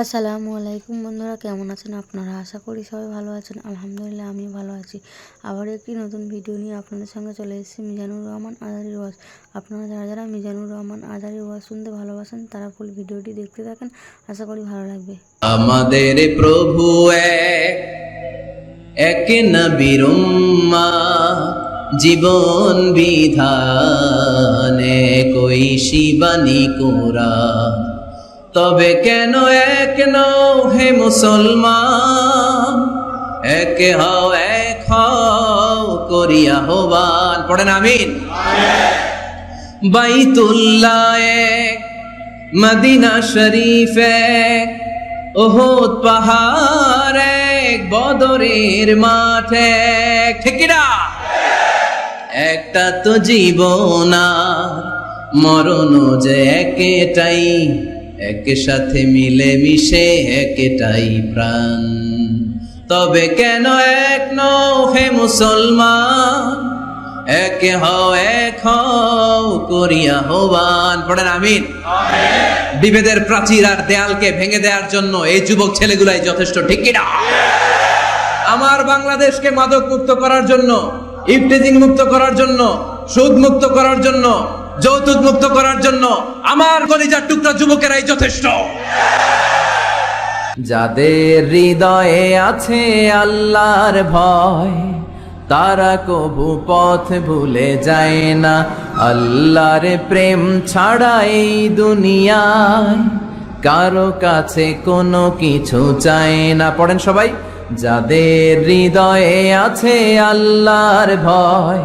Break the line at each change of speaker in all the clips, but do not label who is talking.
আসসালামু আলাইকুম বন্ধুরা, কেমন আছেন আপনারা? আশা করি সবাই ভালো আছেন। আলহামদুলিল্লাহ আমি ভালো আছি। আবার একটি নতুন ভিডিও নিয়ে আপনাদের সঙ্গে চলে এসেছি, মিজানুর রহমান আজারি ওয়াজ। আপনারা যারা যারা মিজানুর রহমান আজারি ওয়াজ শুনতে ভালোবাসেন, তারা ফুল ভিডিওটি দেখতে থাকেন। আশা করি ভালো লাগবে।
আমাদের প্রভু এক নবীর জীবন বিধানে কই শিবানী কোরা তবে কেন এক নও হে মুসলমান? এক হও এক হও করিয়া হবান পড়েন, আমিন। বাইতুল্লাহ এক, মদিনা শরীফ এক ওহদ পাহাড় এক, বদরের মাঠ এক। ঠিক না একটা তো জীবনা মরণ যে একেটাই। এক সাথে মিলে মিশে একেটাই প্রাণ। তবে কেন এক নও হে মুসলমান? এক হও এক হও করিয়া হবান পড়েন, আমিন। বিভেদের প্রাচীর আর দেয়ালকে ভেঙে দেওয়ার জন্য এই যুবক ছেলেগুলাই যথেষ্ট, ঠিক কিনা? আমার বাংলাদেশকে মাদক মুক্ত করার জন্য ইফটেজিং মুক্ত করার জন্য সুদ মুক্ত করার জন্য যৌতুক মুক্ত করার জন্য আমার কলিজার টুকরা যুবকেরাই যথেষ্ট। যাদের হৃদয়ে আছে আল্লাহর ভয়, তারা কবু পথ ভুলে যায় না। আল্লাহর প্রেম ছাড়া এই দুনিয়ায় কারও কাছে কোনো কিছু চায় না। পড়েন সবাই, যাদের হৃদয়ে আছে আল্লাহর ভয়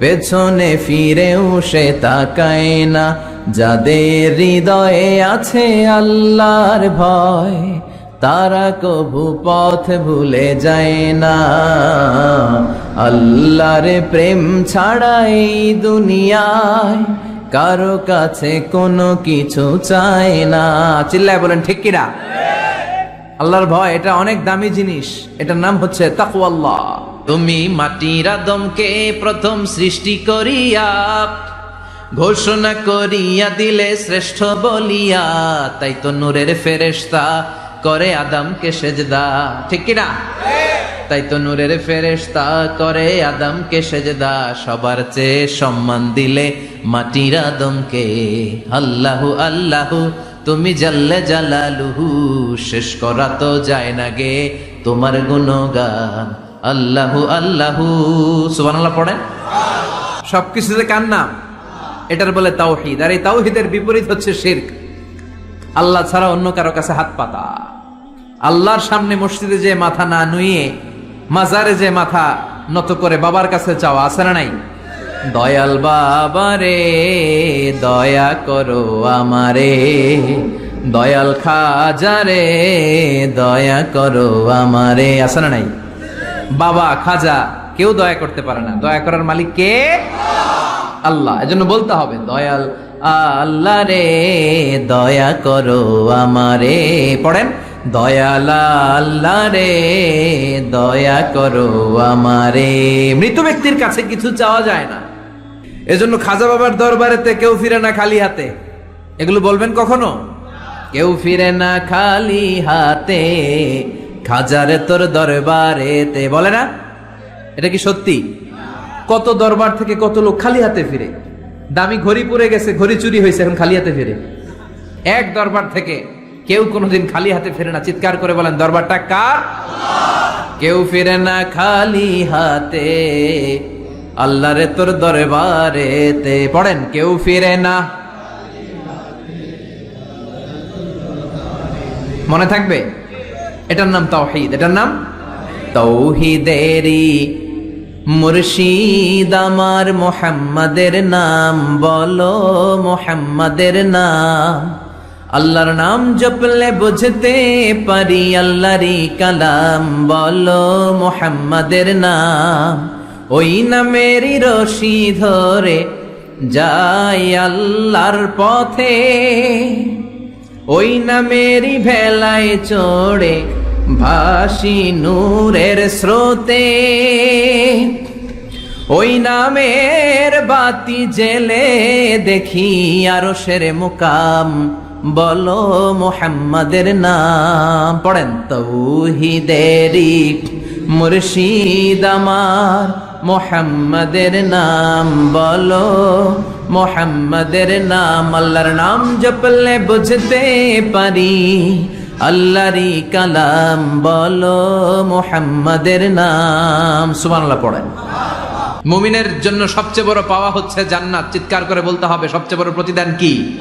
পেছনে ফিরেও সে তাকায় না। যাদের হৃদয়ে আছে আল্লাহর ভয়, তারা কবু পথ ভুলে যায় না। আল্লাহর প্রেম ছাড়াই দুনিয়ায় কারও কাছে কোনো কিছু চায় না। চিল্লায় বলেন, ঠিক কিনা? আল্লাহর ভয়, এটা অনেক দামি জিনিস। এটার নাম হচ্ছে তাকওয়াল্লাহ। তুমি মাটির আদমকে প্রথম সৃষ্টি করিয়া, ঘোষণা করিয়া দিলে শ্রেষ্ঠ বলিয়া, তাই তো নূরের ফেরেশতা করে আদমকে সেজদা। ঠিক কিনা? তাই তো নূরের ফেরেশতা করে আদমকে সেজদা। সবার চেয়ে সম্মান দিলে মাটির আদমকে। আল্লাহু আল্লাহু, তুমি জাল্লে জালালুহু, শেষ করা তো যায় না গে তোমার গুণগান। আল্লাহু আল্লাহু, সুবহানাল্লাহ পড়েন। সবকিছুতে কার নাম? এটার বলে তাওহিদ। আর এই তাওহিদের বিপরীত হচ্ছে শিরক। আল্লাহ ছাড়া অন্য কারও কাছে হাত পাতা। আল্লাহর সামনে মসজিদে যে মাথা না নুয়ে মাজারে যে মাথা নত করে বাবার কাছে চাওয়া আছে না নাই? দয়াল বাবা রে দয়া করো আমারে। দয়াল খাজারে, দয়া করো আমারে, আছে না নাই? বাবা, খাজা, কেউ দয়া করতে পারে না। দয়া করার মালিক কে? আল্লাহ। এজন্য বলতে হবে, দয়াল, আল্লাহ রে, দয়া করো আমারে। পড়েন, দয়াল, আল্লাহ রে, দয়া করো আমারে। মৃত ব্যক্তির কাছে কিছু চাওয়া যায় না। এজন্য খাজা বাবার দরবারেতে কেউ ফিরে না খালি হাতে। এগুলো বলবেন কখনো? কেউ ফিরে না খালি হাতে। খাজারে তোর দরবারেতে, বলে না? এটা কি সত্যি? কত দরবার থেকে কত লোক খালি হাতে ফিরে। দামি ঘড়ি পরে গেছে, ঘড়ি চুরি হয়েছে, এখন খালি হাতে ফিরে। এক দরবার থেকে কেউ কোনোদিন খালি হাতে ফিরে না। চিৎকার করে বলেন, দরবারটা কার? কেউ ফিরে না খালি হাতে। আল্লাহরে তোর দরবারেতে। পড়েন, কেউ ফিরে না। মনে থাকবে? এটার নাম তাওহিদ, এটার নাম তৌহিদেরি মুর্শিদ আমার মোহাম্মদের নাম, বলো মোহাম্মদের নাম। আল্লাহর নাম জপলে বুঝতে পারি আল্লাহরই কালাম, বলো মোহাম্মদের নাম। ওই নামেরই রশি ধরে যাই আল্লাহর পথে। ওই নামেরই ভেলায় চড়ে ভাসি নূরের স্রোতে। ওই নামের বাতি জেলে দেখি আরও সেরে মুকাম, বলো মোহাম্মদের নাম। পড়েন তৌহিদেরি মুর্শিদ আমার মোহাম্মদের নাম, বলো মোহাম্মদের নাম, আল্লাহর নাম জপলে বুঝতে পারি। আল্লাহরই কালাম বলো মোহাম্মদের নাম। সুবহানাল্লাহ পড়েন। মুমিনের জন্য সবচেয়ে বড় পাওয়া হচ্ছে জান্নাত। চিৎকার করে বলতে হবে, সবচেয়ে বড় প্রতিদান কি?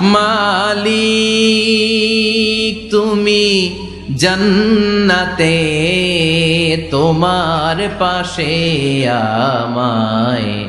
মালিক, তুমি জান্নাতে, তোমার পাশে আমায়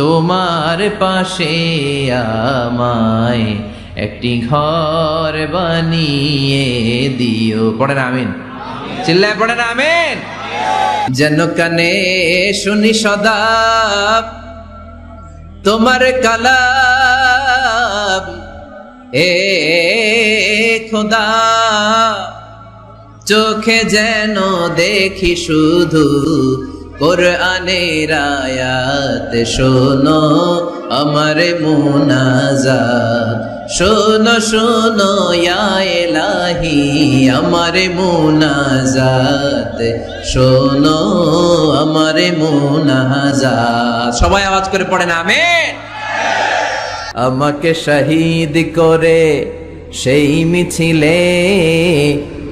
তোমার পাশে আমায় একটি ঘর বানিয়ে দিও। পড়েন আমিন। চিল্লায় পড়েন আমিন। যেন কানে শুনি সদা তোমার কালাম। এ খোদা, চোখে যেন দেখি শুধু কোরআনের আয়াত শোনো, আমার মুনাজা শোনো শোনো এলাহি আমার মুনাজাত। শোনো, আমার মুনাজাত। সবাই আওয়াজ করে পড়েন আমি আমাকে শহীদ করে সেই মিছিলে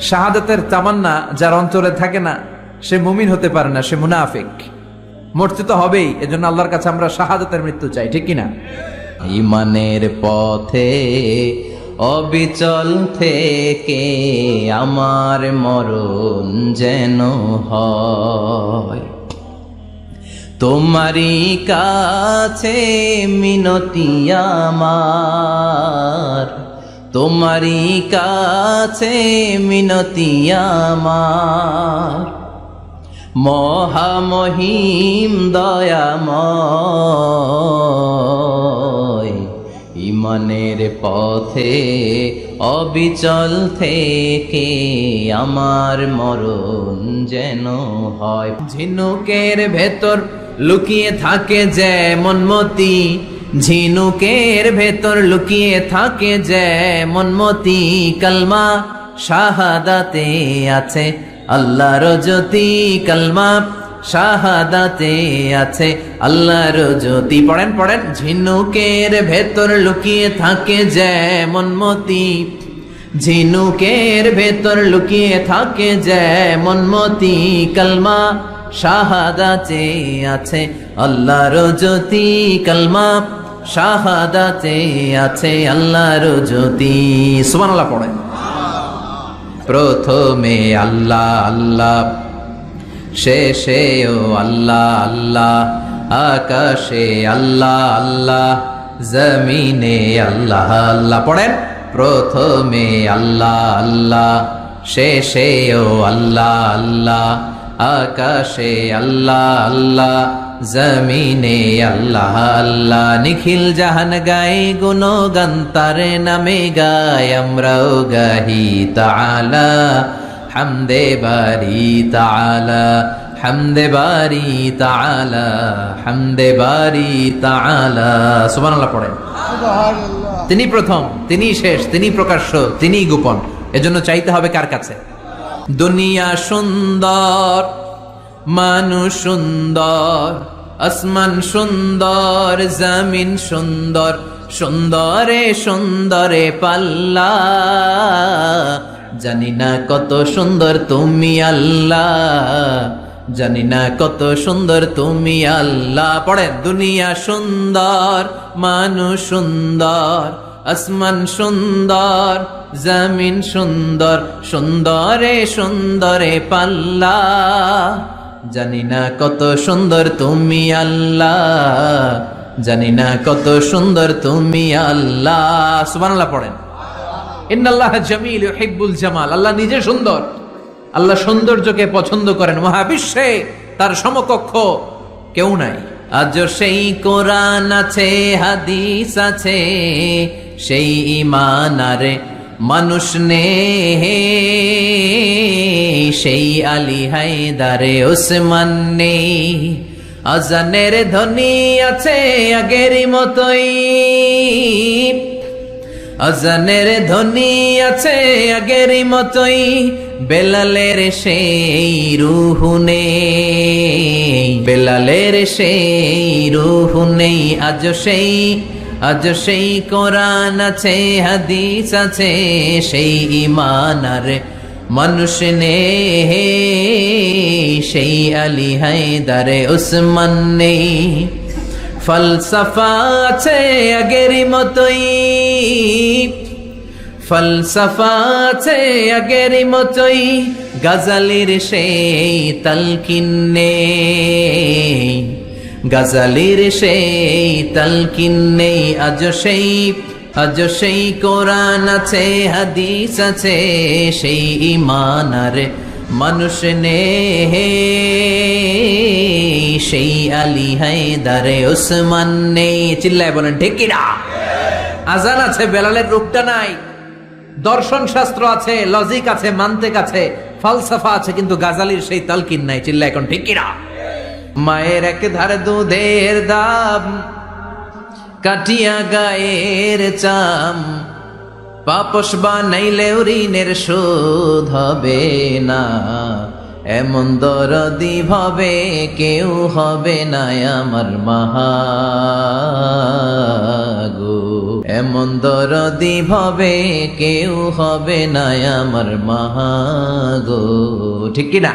শাহাদাতের তামান্না যার অন্তরে থাকে না, সে মুমিন হতে পারে না, সে মুনাফিক। মরতে তো হবেই, এজন্য আল্লাহর কাছে আমরা শাহাদাতের মৃত্যু চাই, ঠিক কিনা ইমানের পথে, অবিচল থেকে আমার মরণ যেন হয়। তোমারই কাছে মিনতি আমার। তোমারই কাছে মিনতি আমার। মহামহিম দয়াময়, ইমানের পথে অবিচল থেকে আমার মরণ যেন হয়। ঝিনুকের ভেতর লুকিয়ে থাকে যেমন মতি ঝিনুকের ভেতর লুকিয়ে থাকে যেমন মতি কালমা, শাহাদাতে আছে আল্লাহর জ্যোতি কালমা, শাহাদাতে আছে আল্লাহর জ্যোতি। পড়েন পড়েন, ঝিনুকের ভেতর লুকিয়ে থাকে যেমন মতি ঝিনুকের ভেতর লুকিয়ে থাকে যেমন মতি কালমা শাহাদাতে আছে আল্লাহর জ্যোতি কালমা। শাহাদাতে আছে আল্লাহর জ্যোতি। সুবহানাল্লাহ পড়েন। প্রথমে আল্লাহ আল্লাহ। শেষে ও আল্লাহ আল্লাহ। আকাশে আল্লাহ আল্লাহ। জমিনে আল্লাহ আল্লাহ। পড়েন। প্রথমে আল্লাহ আল্লাহ। শেষেও আল্লাহ আল্লাহ। আকাশে আল্লাহ আল্লাহ জমিনে আল্লাহ আল্লাহ নিখিল জাহান গায়ে গুণগান তার নামে গায় আমরাও গাহি তালা হামদে বারি তাআলা হামদে বারি তাআলা হামদে বারি তাআলা। সুবহানাল্লাহ পড়েন। তিনি প্রথম তিনি শেষ তিনি প্রকাশ্য তিনি গোপন। এজন্য চাইতে হবে কার কাছে? দুনিয়া সুন্দর, মানুষ সুন্দর, আসমান সুন্দর, জমিন সুন্দর, সুন্দরে সুন্দরে পাল্লা। জানি না কত সুন্দর তুমি আল্লাহ, জানি না কত সুন্দর তুমি আল্লাহ। পড়ে, দুনিয়া সুন্দর, মানুষ সুন্দর, আসমান সুন্দর জমিন সুন্দর, সুন্দরে সুন্দরে পাল্লা। জানি না কত সুন্দর তুমি আল্লাহ। জানি না কত সুন্দর তুমি আল্লাহ। সুবহানাল্লাহ পড়েন। ইন্নাল্লাহ জামিল হিব্বুল জামাল। আল্লাহ নিজে সুন্দর। আল্লাহ সৌন্দর্যকে পছন্দ করেন। মহাবিশ্বে তার সমকক্ষ কেউ নাই। আজ সেই কোরআন আছে, হাদিস আছে, সেই ইমান আরে মানুষ নে সেই আলী হায়দারে ওসমান নেই। আজানের ধ্বনি আছে আগেরই মতোই। আজানের ধ্বনি আছে আগের মতোই। বেলালের সেই রুহু নেই। বেলালের সেই রুহু নেই আজ সেই আজ সেই কোরআন আছে, হাদিস আছে, সেই ইমান আর মানুষ নে সেই আলী হায়দারে উসমান নেই। ফলসফা আছে আগেরই মতোই, ফলসফা আছে আগেরই মতোই, গাজালির সেই তালকিন নেই। গাজালির সেই তালকিন নেই, আজ সেই আজ সেই কোরআন আছে, হাদিস আছে, সেই ইমান আর মানুষ নে সেই আলী হায়দারে ওসমান নেই। চিল্লায় বলেন ঠিকিরা আজান আছে, বেলালের রূপটা নাই। দর্শন শাস্ত্র আছে লজিক আছে, মান্তেক আছে ফালসাফা আছে, কিন্তু গাজালির সেই তালকিন নাই। চিল্লা এখন ঠিকিরা মায়ের এক ধারে দুধের দাম, কাটিয়া গায়ের চাম। পাপস বানাইলে ঋণের শোধ হবে না, এমন দরদি ভাবে কেউ হবে না আমার মাহাগো এমন দরদি ভাবে কেউ হবে না আমার মাহাগো ঠিক না